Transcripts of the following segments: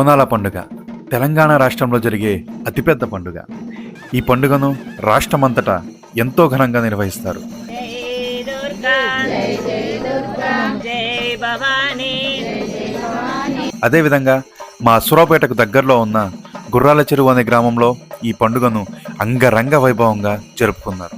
బోనాల పండుగ తెలంగాణ రాష్ట్రంలో జరిగే అతిపెద్ద పండుగ. ఈ పండుగను రాష్ట్రమంతటా ఎంతో ఘనంగా నిర్వహిస్తారు. అదేవిధంగా మా సురాపేటకు దగ్గరలో ఉన్న గుర్రాల చెరువు అనే గ్రామంలో ఈ పండుగను అంగరంగ వైభవంగా జరుపుకున్నారు.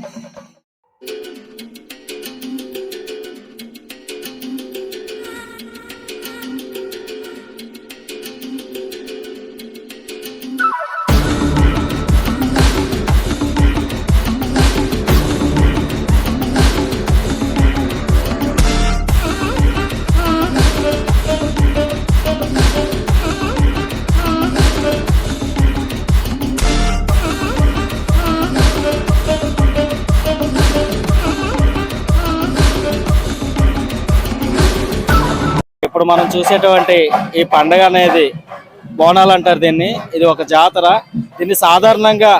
ఇప్పుడు మనం చూసేటువంటి ఈ పండగ అనేది బోనాలు అంటారు దీన్ని. ఇది ఒక జాతర. దీన్ని సాధారణంగా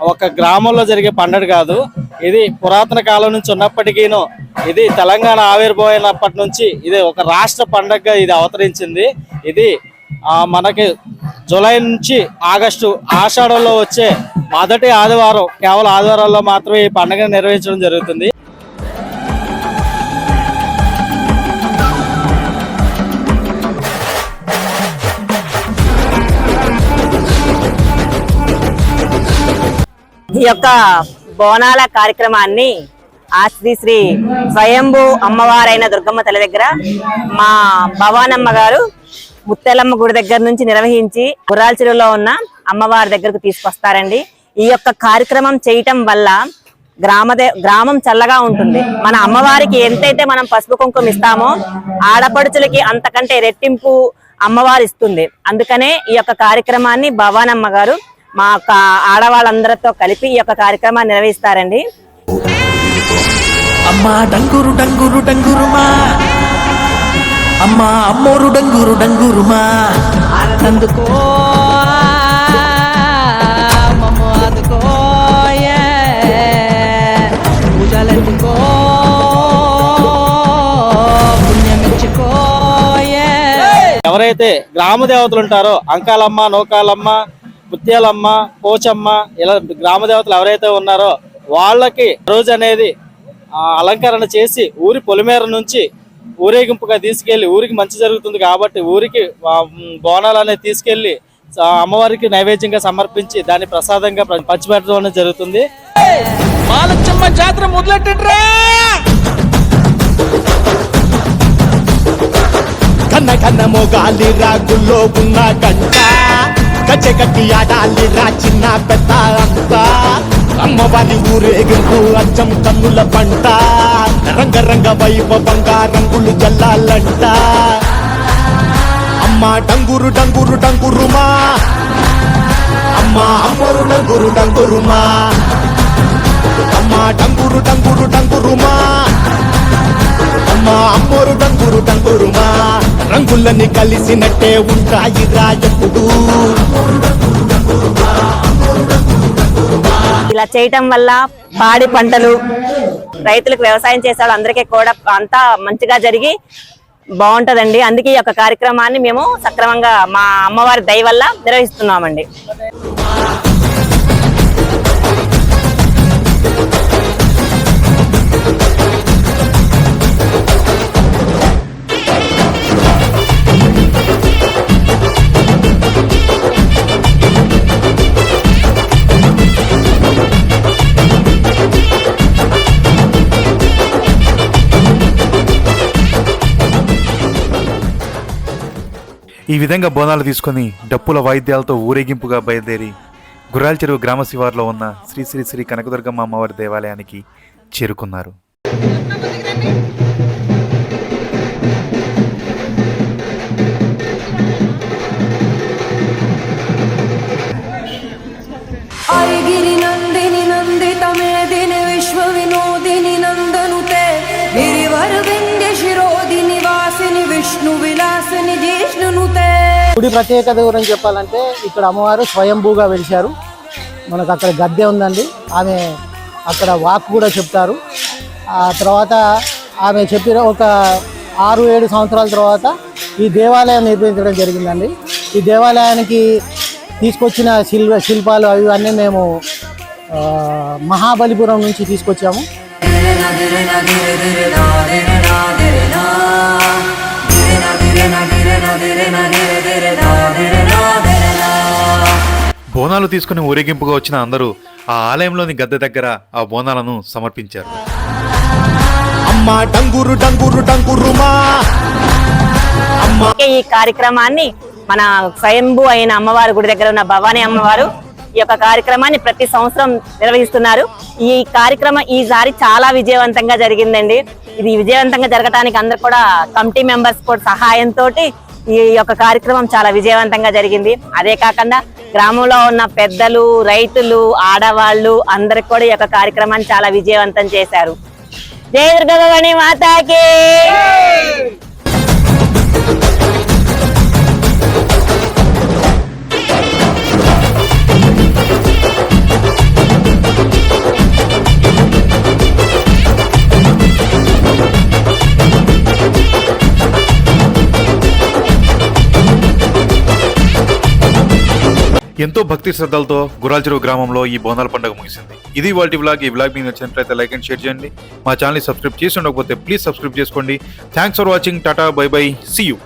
ఒక గ్రామంలో జరిగే పండగ కాదు. ఇది పురాతన కాలం నుంచి ఉన్నప్పటికీను ఇది తెలంగాణ ఆవిర్భవైనప్పటి నుంచి ఇది ఒక రాష్ట్ర పండగగా ఇది అవతరించింది. ఇది ఆ, మనకి జూలై నుంచి ఆగస్టు ఆషాఢంలో వచ్చే మొదటి ఆదివారం కేవలం ఆదివారాల్లో మాత్రమే ఈ పండుగను నిర్వహించడం జరుగుతుంది. ఈ యొక్క బోనాల కార్యక్రమాన్ని ఆ శ్రీ శ్రీ స్వయంభూ అమ్మవారైన దుర్గమ్మ తల్లి దగ్గర మా భవానమ్మ గారు ముత్తెలమ్మ గుడి దగ్గర నుంచి నిర్వహించి గుర్రాల చెరువులో ఉన్న అమ్మవారి దగ్గరకు తీసుకొస్తారండి. ఈ యొక్క కార్యక్రమం చేయటం వల్ల గ్రామదే గ్రామం చల్లగా ఉంటుంది. మన అమ్మవారికి ఎంతైతే మనం పసుపు కుంకుమ ఇస్తామో ఆడపడుచులకి అంతకంటే రెట్టింపు అమ్మవారు ఇస్తుంది. అందుకనే ఈ యొక్క కార్యక్రమాన్ని భవానమ్మ గారు మా యొక్క ఆడవాళ్ళందరితో కలిపి ఈ యొక్క కార్యక్రమాన్ని నిర్వహిస్తారండి. అమ్మా డంగురు డంగురు డంగురుమా. అమ్మా అమ్మోరు డంగురు డంగురుమా. అందుకో ఎవరైతే గ్రామ దేవతలు ఉంటారో అంకాలమ్మ నౌకాలమ్మ ముత్యాలమ్మ పోచమ్మ ఇలా గ్రామ దేవతలు ఎవరైతే ఉన్నారో వాళ్ళకి రోజు అనేది అలంకరణ చేసి ఊరి పొలిమేర నుంచి ఊరేగింపుగా తీసుకెళ్ళి ఊరికి మంచి జరుగుతుంది కాబట్టి ఊరికి బోనాలు అనేది తీసుకెళ్ళి అమ్మవారికి నైవేద్యంగా సమర్పించి దాన్ని ప్రసాదంగా పంచిపెట్టడం అనేది జరుగుతుంది. మాలచ్చమ్మ జాతర మొదలెట్టండ్రా! కన్న కన్న మొగాలి రాగుల్లో ఉన్న గంట. గజ్జె కట్టి ఆడాలి రా చిన్న పెద్ద అంతా. అమ్మవారి ఊరేగింపు అచ్చం కన్నుల పంట. రంగ రంగ వైభవంగా రంగులు జల్లాలంట. అమ్మ డంగురు డంగురు డంగురుమా. అమ్మ అమ్మరు డంగురు డంగురుమా. అమ్మ డంగురు డంగురు డంగురుమా. అమ్మా అమ్మరు డంగురు డంగురు రంగులని కలిసినట్టే ఉంటాయి ఎప్పుడు. ఇలా చేయటం వల్ల పాడి పంటలు రైతులకు వ్యవసాయం చేసే వాళ్ళందరికీ కూడా అంతా మంచిగా జరిగి బాగుంటదండి. అందుకే ఈ యొక్క కార్యక్రమాన్ని మేము సక్రమంగా మా అమ్మవారి దయ వల్ల నిర్వహిస్తున్నామండి. ఈ విధంగా బోనాలు తీసుకొని డప్పుల వాయిద్యాలతో ఊరేగింపుగా బయలుదేరి గుర్రాల చెరువు గ్రామ శివార్లో ఉన్న శ్రీ శ్రీ శ్రీ కనకదుర్గమ్మ అమ్మవారి దేవాలయానికి చేరుకున్నారు. గుడి ప్రత్యేకత గురించి చెప్పాలంటే ఇక్కడ అమ్మవారు స్వయంభూగా వెలిశారు. మనకు అక్కడ గద్దె ఉందండి. ఆమె అక్కడ వాక్ కూడా చెప్తారు. ఆ తర్వాత ఆమె చెప్పిన ఒక ఆరు ఏడు సంవత్సరాల తర్వాత ఈ దేవాలయం నిర్మించడం జరిగిందండి. ఈ దేవాలయానికి తీసుకొచ్చిన శిల్ శిల్పాలు అవి అన్నీ మేము మహాబలిపురం నుంచి తీసుకొచ్చాము. బోనాలు తీసుకుని ఊరేగింపుగా వచ్చిన అందరూ ఆ ఆలయంలోని గద్దె దగ్గర ఆ బోనాలను సమర్పించారు. అమ్మ డంగురు డంగురు డంగురుమా అమ్మ అలాగే ఈ కార్యక్రమాన్ని మన స్వయంభూ అయిన అమ్మవారి గుడి దగ్గర ఉన్న భవానీ అమ్మవారు ఈ యొక్క కార్యక్రమాన్ని ప్రతి సంవత్సరం నిర్వహిస్తున్నారు. ఈ కార్యక్రమం ఈసారి చాలా విజయవంతంగా జరిగిందండి. ఇది విజయవంతంగా జరగడానికి అందరు కూడా కమిటీ మెంబర్స్ కూడా సహాయంతో ఈ యొక్క కార్యక్రమం చాలా విజయవంతంగా జరిగింది. అదే కాకుండా గ్రామంలో ఉన్న పెద్దలు రైతులు ఆడవాళ్ళు అందరికి కూడా ఈ యొక్క కార్యక్రమాన్ని చాలా విజయవంతం చేశారు. జయ దుర్గని మాతాకి! ఎంతో భక్తి శ్రద్ధలతో గురాల్ చెరువు గ్రామంలో ఈ బోనాల పండుగ ముగిసింది. ఇది వాటి బ్లాగ్ ఈ బ్లాగ్ మీకు నచ్చినట్లయితే లైక్ అండ్ షేర్ చేయండి. మా ఛానల్ సబ్స్క్రైబ్ చేసి ఉండకపోతే ప్లీజ్ సబ్స్క్రైబ్ చేసుకోండి. Thanks for watching tata bye bye see you